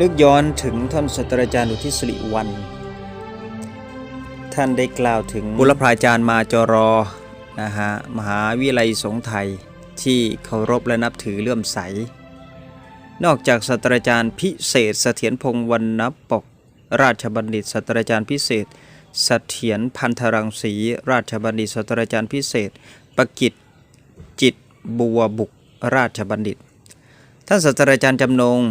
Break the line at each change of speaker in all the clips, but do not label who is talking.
นึกย้อนถึงท่านศาสตราจารย์อุทิศริวัน ท่านได้กล่าวถึงบุรพาจารย์มาจรอนะฮะมหาวิไลสงไทยที่เคารพและนับถือเลื่อมใส นอกจากศาสตราจารย์พิเศษเสถียรพงศ์วรรณปก ราชบัณฑิตศาสตราจารย์พิเศษเสถียรพันธรังสี ราชบัณฑิตศาสตราจารย์พิเศษ ประกิตจิตบัวบุกราชบัณฑิต ท่านศาสตราจารย์จำนง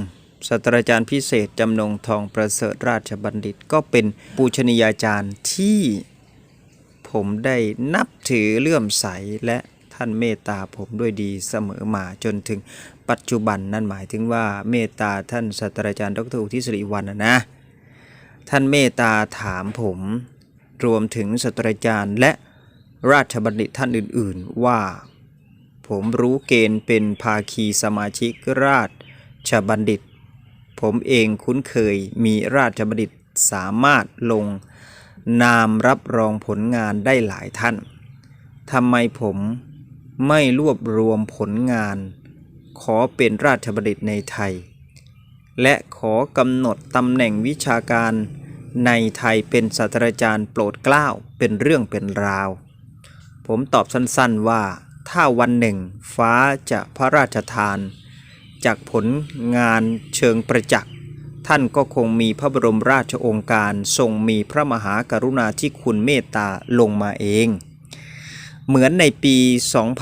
ศาสตราจารย์พิเศษจำนงทองประเสริฐราชบัณฑิต ก็เป็นปูชนียาจารย์ที่ผมได้นับถือเลื่อมใสและท่านเมตตาผมด้วยดีเสมอมาจนถึงปัจจุบันนั่นหมายถึงว่าเมตตาท่านศาสตราจารย์ดรอุทิศสิริวัฒน์นะนะ ท่านเมตตาถามผมรวมถึงศาสตราจารย์และราชบัณฑิตท่านอื่น ๆ ว่า ผมรู้เกณฑ์เป็นภาคีสมาชิกราชบัณฑิต ผมเองคุ้นเคยมีราชบัณฑิตสามารถลงนามรับรองผลงานได้หลายท่านทำไมผมไม่รวบรวมผลงาน ขอเป็นราชบัณฑิตในไทย และขอกำหนดตำแหน่งวิชาการในไทยเป็นศาสตราจารย์โปรดเกล้าเป็นเรื่องเป็นราว ผมตอบสั้นๆว่า ถ้าวันหนึ่งฟ้าจะพระราชทาน จากผลงานเชิงประจักษ์ท่านก็คงมีพระบรมราชโองการทรงมีพระมหากรุณาธิคุณเมตตาลงมาเอง เหมือนในปี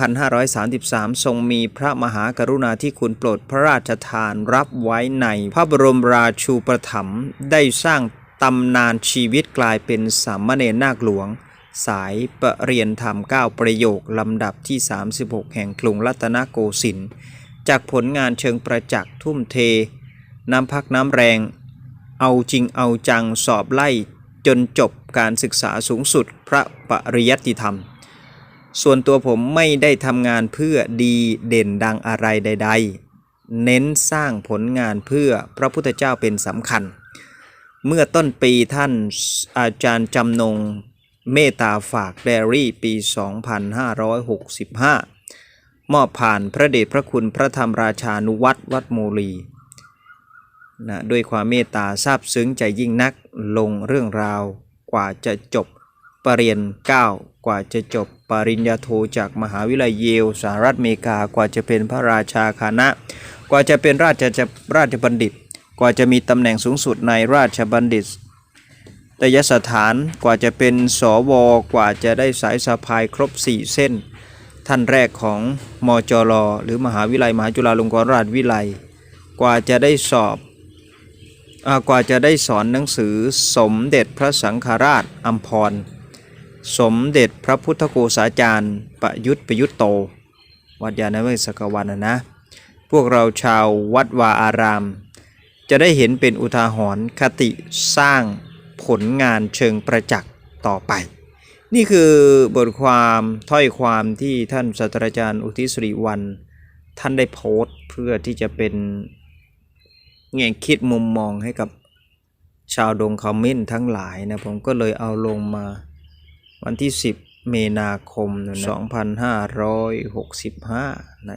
2533 ทรงมีพระมหากรุณาธิคุณโปรดพระราชทานรับไว้ในพระบรมราชูปถัมภ์ได้สร้างตำนานชีวิตกลายเป็นสามเณรนาคหลวง สายประเรียนธรรม 9 ประโยคลำดับที่ 36 แห่งกรุงรัตนโกสินทร์ จากผลงานเชิงประจักษ์ทุ่มเท น้ำพักน้ำแรง เอาจริงเอาจังสอบไล่จนจบการศึกษาสูงสุดพระปริยัติธรรม ส่วนตัวผมไม่ได้ทำงานเพื่อดีเด่นดังอะไรใด ๆ เน้นสร้างผลงานเพื่อพระพุทธเจ้าเป็นสำคัญ เมื่อต้นปีท่านอาจารย์จำนงเมตตาฝากแดรี่ปี 2565 มอบผ่านพระเดชพระคุณพระธรรมราชานุวัตรวัดโมลีนะด้วยความเมตตาซาบซึ้งใจยิ่งนักลงเรื่องราวกว่าจะจบปรริญญาเก้ากว่าจะจบปริญญาโทจากมหาวิทยาลัยเยลสหรัฐอเมริกากว่าจะเป็นพระราชาคณะ กว่าจะเป็นราชจะราชบัณฑิต กว่าจะมีตำแหน่งสูงสุดในราชบัณฑิตตยสถานกว่าจะเป็นสวกว่าจะได้สายสะพายครบ 4 เส้น ท่านแรกของมจรหรือมหาวิทยาลยมหาจุฬาลงกรณราชวิทยาลัยกว่าจะได้สอบอกว่าจะได้สอนหนังสือสมเด็จพระสังฆราชอัมพร สมเด็จพระพุทธโฆษาจารย์ประยุทธ์ประยุทธ์โต วัดยาณเวศกวันนะนะ พวกเราชาววัดวาอาราม จะได้เห็นเป็นอุทาหรณ์คติสร้างผลงานเชิงประจักษ์ต่อไป นี่คือบทความถ้อยความที่ท่านศาสตราจารย์อุทิศรีวัน ท่านได้โพสต์เพื่อที่จะเป็นแง่คิดมุมมองให้กับชาวดงคอมเมนต์ทั้งหลายนะผมก็เลยเอาลงมาวันที่ 10 เมนาคม 2565นะ